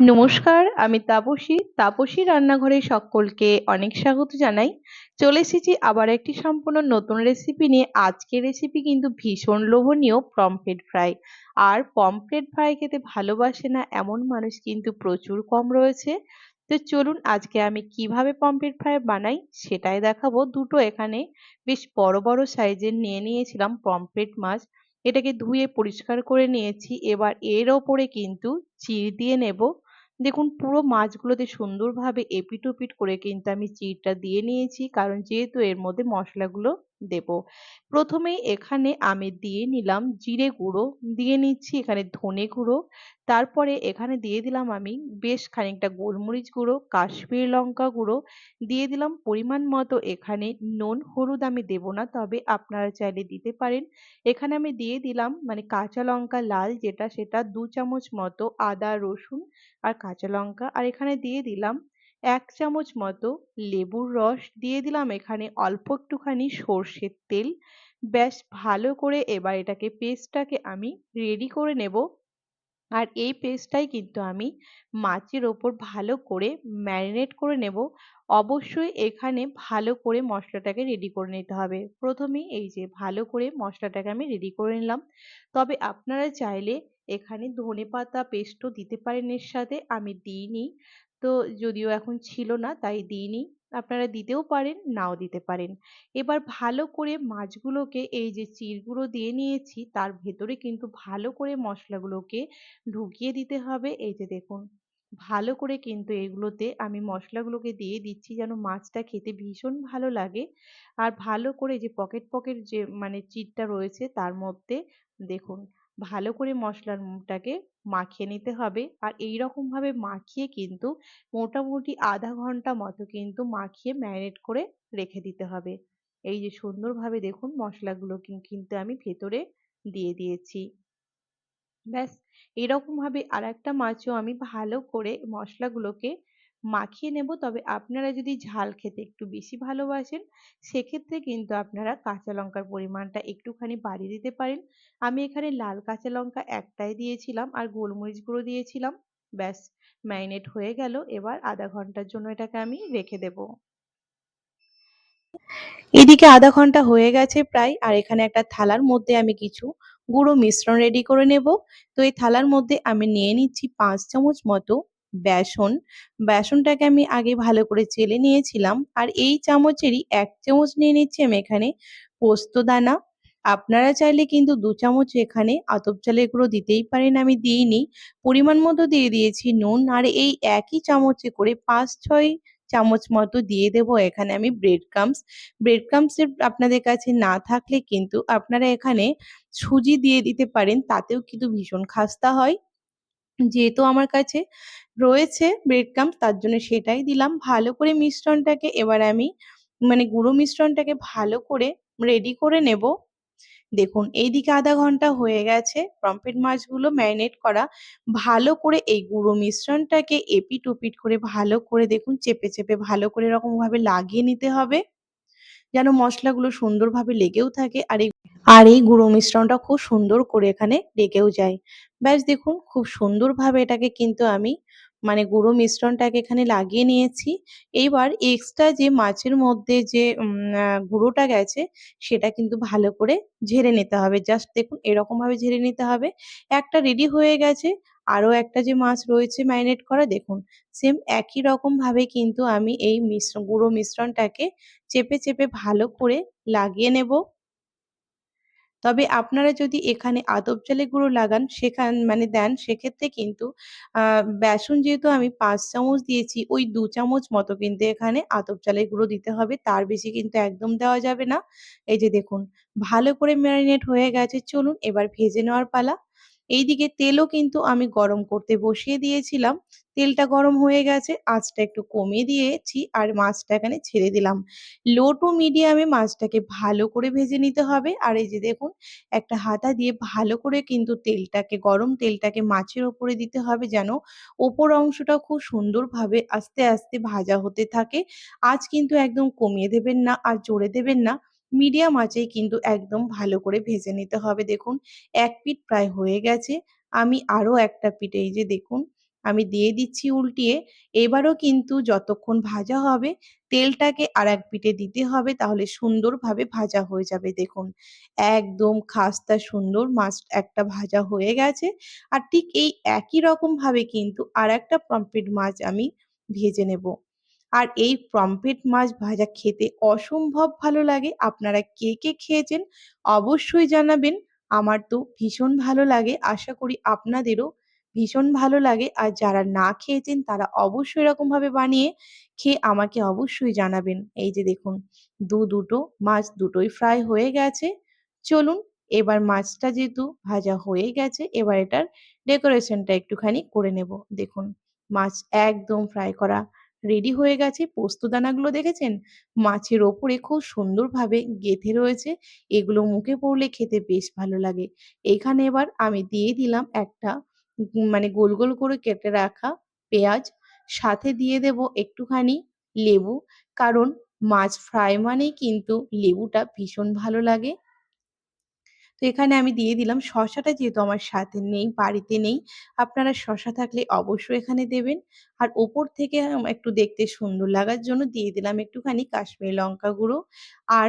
নমস্কার, আমি তাপসী। তাপসী রান্নাঘরে সকলকে অনেক স্বাগত জানাই। চলে এসেছি আবার একটি সম্পূর্ণ নতুন রেসিপি নিয়ে। আজকের রেসিপি কিন্তু ভীষণ লোভনীয় পমফ্রেট ফ্রাই। আর পমফ্রেট ফ্রাই খেতে ভালোবাসে না এমন মানুষ কিন্তু প্রচুর কম রয়েছে। তো চলুন আজকে আমি কীভাবে পমফ্রেট ফ্রাই বানাই সেটাই দেখাবো। দুটো এখানে বেশ বড় বড় সাইজের নিয়ে নিয়েছিলাম পমফ্রেট মাছ। এটাকে ধুয়ে পরিষ্কার করে নিয়েছি। এবার এর ওপরে কিন্তু চিড় দিয়ে নেব। দেখুন, পুরো মাছগুলোতে সুন্দরভাবে এপিট ওপিট করে কিন্তু আমি চিরটা দিয়ে নিয়েছি। কারণ যেহেতু এর মধ্যে মশলাগুলো দেব। প্রথমেই এখানে আমি দিয়ে নিলাম জিরে গুঁড়ো, দিয়ে নিচ্ছি এখানে ধনে গুঁড়ো, তারপরে এখানে দিয়ে দিলাম আমি বেশ খানিকটা গোলমরিচ গুঁড়ো, কাশ্মীর লঙ্কা গুঁড়ো, দিয়ে দিলাম পরিমাণ মতো এখানে নুন, হলুদ আমি দেব না, তবে আপনারা চাইলে দিতে পারেন। এখানে আমি দিয়ে দিলাম মানে কাঁচা লঙ্কা লাল যেটা, সেটা দু চামচ মতো আদা, রসুন আর কাঁচা লঙ্কা, আর এখানে দিয়ে দিলাম এক চামচ মতো লেবুর রস দিয়ে দিলাম এখানে অল্প একটুখানি সর্ষের তেল। ব্যাস, ভালো করে এবার এটাকে পেস্টটাকে আমি রেডি করে নেব। আর এই পেস্টটাই কিন্তু আমি মাছের ওপর ভালো করে ম্যারিনেট করে নেব। অবশ্যই এখানে ভালো করে মশলাটাকে রেডি করে নিতে হবে। প্রথমেই এই যে ভালো করে মশলাটাকে আমি রেডি করে নিলাম। তবে আপনারা চাইলে এখানে ধনে পাতা পেস্টও দিতে পারেন এর সাথে। আমি দিইনি। তো যদিও এখন ছিল না, তাই দিইনি। আপনারা দিতেও পারেন, নাও দিতে পারেন। এবার ভালো করে মাছগুলোকে, এই যে চিরগুলো দিয়ে নিয়েছি, তার ভেতরে কিন্তু ভালো করে মশলাগুলোকে ঢুকিয়ে দিতে হবে। এই যে দেখুন, ভালো করে কিন্তু এগুলোতে আমি মশলাগুলোকে দিয়ে দিচ্ছি যেন মাছটা খেতে ভীষণ ভালো লাগে। আর ভালো করে যে পকেট পকেট যে মানে চিটটা রয়েছে, তার মধ্যে দেখুন, ভালো করে মশলাটাকে মাখিয়ে নিতে হবে। আর এই ভাবে মাখিয়ে কিন্তু মোটামুটি আধা ঘণ্টা মতো কিন্তু মাখিয়ে ম্যারিনেট করে রেখে দিতে হবে। এই যে সুন্দরভাবে দেখুন মশলাগুলো কিন্তু আমি ভেতরে দিয়ে দিয়েছি। ব্যাস এরকম ভাবে আর একটা মাছও আমি ভালো করে মশলাগুলোকে মাখিয়ে নেব। তবে আপনারা যদি ঝাল খেতে একটু বেশি ভালোবাসেন, সেক্ষেত্রে কিন্তু আপনারা কাঁচা লঙ্কার পরিমাণটা একটুখানি বাড়িয়ে দিতে পারেন। আমি এখানে লাল কাঁচা লঙ্কা একটাই দিয়েছিলাম আর গোলমরিচ গুঁড়ো দিয়েছিলাম। ব্যাস, ম্যারিনেট হয়ে গেল। এবার আধা ঘণ্টার জন্য এটাকে আমি রেখে দেব। এদিকে আধা ঘণ্টা হয়ে গেছে প্রায় আর এখানে একটা থালার মধ্যে আমি কিছু গুঁড়ো মিশ্রণ রেডি করে নেব। তো এই থালার মধ্যে আমি নিয়ে নিচ্ছি পাঁচ চামচ মতো বেসন। বেসনটাকে আমি আগে ভালো করে চেলে নিয়েছিলাম। আর এই চামচেরই এক চামচ নিয়ে নিচ্ছি আমি এখানে পোস্ত দানা। আপনারা চাইলে কিন্তু দু চামচ এখানে আতপ চালের গুঁড়ো দিতেই পারেন, আমি দিইনি। পরিমাণ মতো দিয়ে দিয়েছি নুন। আর এই একই চামচে করে পাঁচ ছয় চামচ মতো দিয়ে দেব এখানে আমি ব্রেড ক্রামস ব্রেড ক্রামসের আপনাদের কাছে না থাকলে কিন্তু আপনারা এখানে সুজি দিয়ে দিতে পারেন, তাতেও কিন্তু ভীষণ খাস্তা হয়। যেহেতু আমার কাছে রয়েছে ব্রেড তার জন্য সেটাই দিলাম। ভালো করে মিশ্রণটাকে এবার আমি মানে গুঁড়ো মিশ্রণটাকে ভালো করে রেডি করে নেব। দেখুন, এইদিকে আধা ঘণ্টা হয়ে গেছে। পমফ্রেট মাছগুলো ম্যারিনেট করা। ভালো করে এই গুঁড়ো মিশ্রণটাকে এপিট ওপিট করে ভালো করে দেখুন, চেপে চেপে ভালো করে এরকমভাবে লাগিয়ে নিতে হবে। যেন মশলাগুলো সুন্দরভাবে লেগেও থাকে আর এই আর এই গুঁড়ো মিশ্রণটা খুব সুন্দর করে এখানে লেগেও যায়। ব্যাস দেখুন, খুব সুন্দরভাবে এটাকে কিন্তু আমি মানে গুঁড়ো মিশ্রণটাকে এখানে লাগিয়ে নিয়েছি। এইবার এক্সট্রা যে মাছের মধ্যে যে গুঁড়োটা গেছে, সেটা কিন্তু ভালো করে ঝেড়ে নিতে হবে। জাস্ট দেখুন এরকমভাবে ঝেড়ে নিতে হবে। একটা রেডি হয়ে গেছে, আরও একটা যে মাছ রয়েছে ম্যারিনেট করা, দেখুন সেম একই রকমভাবে কিন্তু আমি এই মিশ্র, গুঁড়ো মিশ্রণটাকে চেপে চেপে ভালো করে লাগিয়ে নেব। তবে আপনারা যদি এখানে আদব চালের গুঁড়ো লাগান, সেখান মানে দেন, সেক্ষেত্রে কিন্তু বেসন যেহেতু আমি পাঁচ চামচ দিয়েছি, ওই দু চামচ মতো কিন্তু এখানে আতপ চালের গুঁড়ো দিতে হবে। তার বেশি কিন্তু একদম দেওয়া যাবে না। এই যে দেখুন, ভালো করে ম্যারিনেট হয়ে গেছে। চলুন এবার ভেজে নেওয়ার পালা। এইদিকে তেলও কিন্তু আমি গরম করতে বসিয়ে দিয়েছিলাম। তেলটা গরম হয়ে গেছে, আঁচটা একটু কমিয়ে দিয়েছি আর মাছটা এখানে ছেড়ে দিলাম। লো টু মিডিয়ামে মাছটাকে ভালো করে ভেজে নিতে হবে। আর এই যে দেখুন, একটা হাতা দিয়ে ভালো করে কিন্তু তেলটাকে, গরম তেলটাকে মাছের ওপরে দিতে হবে যেন ওপর অংশটা খুব সুন্দরভাবে আস্তে আস্তে ভাজা হতে থাকে। আজ কিন্তু একদম কমিয়ে দেবেন না আর জোরে দেবেন না। মিডিয়াম আঁচেই কিন্তু একদম ভালো করে ভেজে নিতে হবে। দেখুন, এক পিঠ প্রায় হয়ে গেছে। আমি আরও একটা এই যে দেখুন, আমি দিয়ে দিচ্ছি উল্টিয়ে। এবারও কিন্তু যতক্ষণ ভাজা হবে, তেলটাকে আর এক পিঠে দিতে হবে, তাহলে সুন্দরভাবে ভাজা হয়ে যাবে। দেখুন, একদম খাস্তা সুন্দর মাছ একটা ভাজা হয়ে গেছে। আর ঠিক এই একই রকম ভাবে কিন্তু আর একটা পমফ্রেট মাছ আমি ভেজে নেব। আর এই পমফ্রেট মাছ ভাজা খেতে অসম্ভব ভালো লাগে। আপনারা কে কে খেয়েছেন অবশ্যই জানাবেন। আমার তো ভীষণ ভালো লাগে, আশা করি আপনাদেরও ভীষণ ভালো লাগে। আর যারা না খেয়েছেন তারা অবশ্যই এরকমভাবে বানিয়ে খেয়ে আমাকে অবশ্যই জানাবেন। এই যে দেখুন, দু দুটো মাছ দুটোই ফ্রাই হয়ে গেছে। চলুন, এবার মাছটা যেহেতু ভাজা হয়ে গেছে, এবার এটার ডেকোরেশনটা একটুখানি করে নেব। দেখুন, মাছ একদম ফ্রাই করা রেডি হয়ে গেছে, পোস্ত দানাগুলো দেখেছেন? মাছের ওপরে খুব সুন্দরভাবে গেঁথে রয়েছে, এগুলো মুখে পড়লে খেতে বেশ ভালো লাগে। এখানে এবার আমি দিয়ে দিলাম একটা মানে গোল গোল করে কেটে রাখা পেঁয়াজ, সাথে দিয়ে দেব একটুখানি লেবু, কারণ মাছ ফ্রাই মানেই কিন্তু লেবুটা ভীষণ ভালো লাগে। তো এখানে আমি দিয়ে দিলাম। শশাটা যেহেতু আমার সাথে নেই, বাড়িতে নেই, আপনারা শশা থাকলে অবশ্যই এখানে দেবেন। আর ওপর থেকে একটু দেখতে সুন্দর লাগার জন্য দিয়ে দিলাম একটুখানি কাশ্মীরি লঙ্কা গুঁড়ো। আর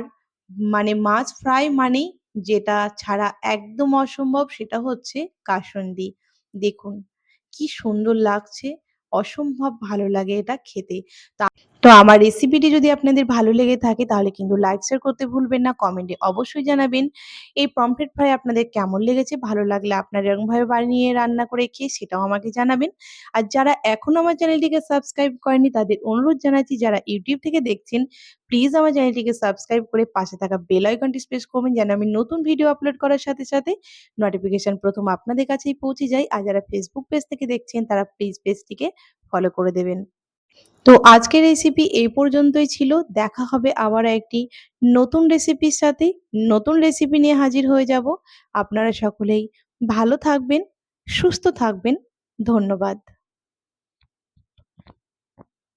মানে মাছ ফ্রাই মানেই যেটা ছাড়া একদম অসম্ভব সেটা হচ্ছে কাসুন্দি। দেখুন, কি সুন্দর লাগছে, অসম্ভব ভালো লাগে এটা খেতে। তা তো আমার রেসিপিটি যদি আপনাদের ভালো লেগে থাকে, তাহলে কিন্তু লাইক শেয়ার করতে ভুলবেন না কমেন্টে অবশ্যই জানাবেন। এই পমফ্রেট ফ্রাই আপনাদের কেমন লেগেছে, ভালো লাগলে আপনারা এরকমভাবে বানিয়ে রান্না করে খেয়ে সেটাও আমাকে জানাবেন। আর যারা এখনও আমার চ্যানেলটিকে সাবস্ক্রাইব করেনি তাদের অনুরোধ জানাচ্ছি, যারা ইউটিউব থেকে দেখছেন প্লিজ আমার চ্যানেলটিকে সাবস্ক্রাইব করে পাশে থাকা বেল আইকনটি প্রেস করবেন, যেন আমি নতুন ভিডিও আপলোড করার সাথে সাথে নোটিফিকেশন প্রথম আপনাদের কাছেই পৌঁছে যায়। আর যারা ফেসবুক পেজ থেকে দেখছেন, তারা প্লিজ পেজটিকে ফলো করে দেবেন। তো আজকের রেসিপি এই পর্যন্তই ছিল। দেখা হবে আবার একটি নতুন রেসিপির সাথে। নতুন রেসিপি নিয়ে হাজির হয়ে যাব। আপনারা সকলেই ভালো থাকবেন, সুস্থ থাকবেন। ধন্যবাদ।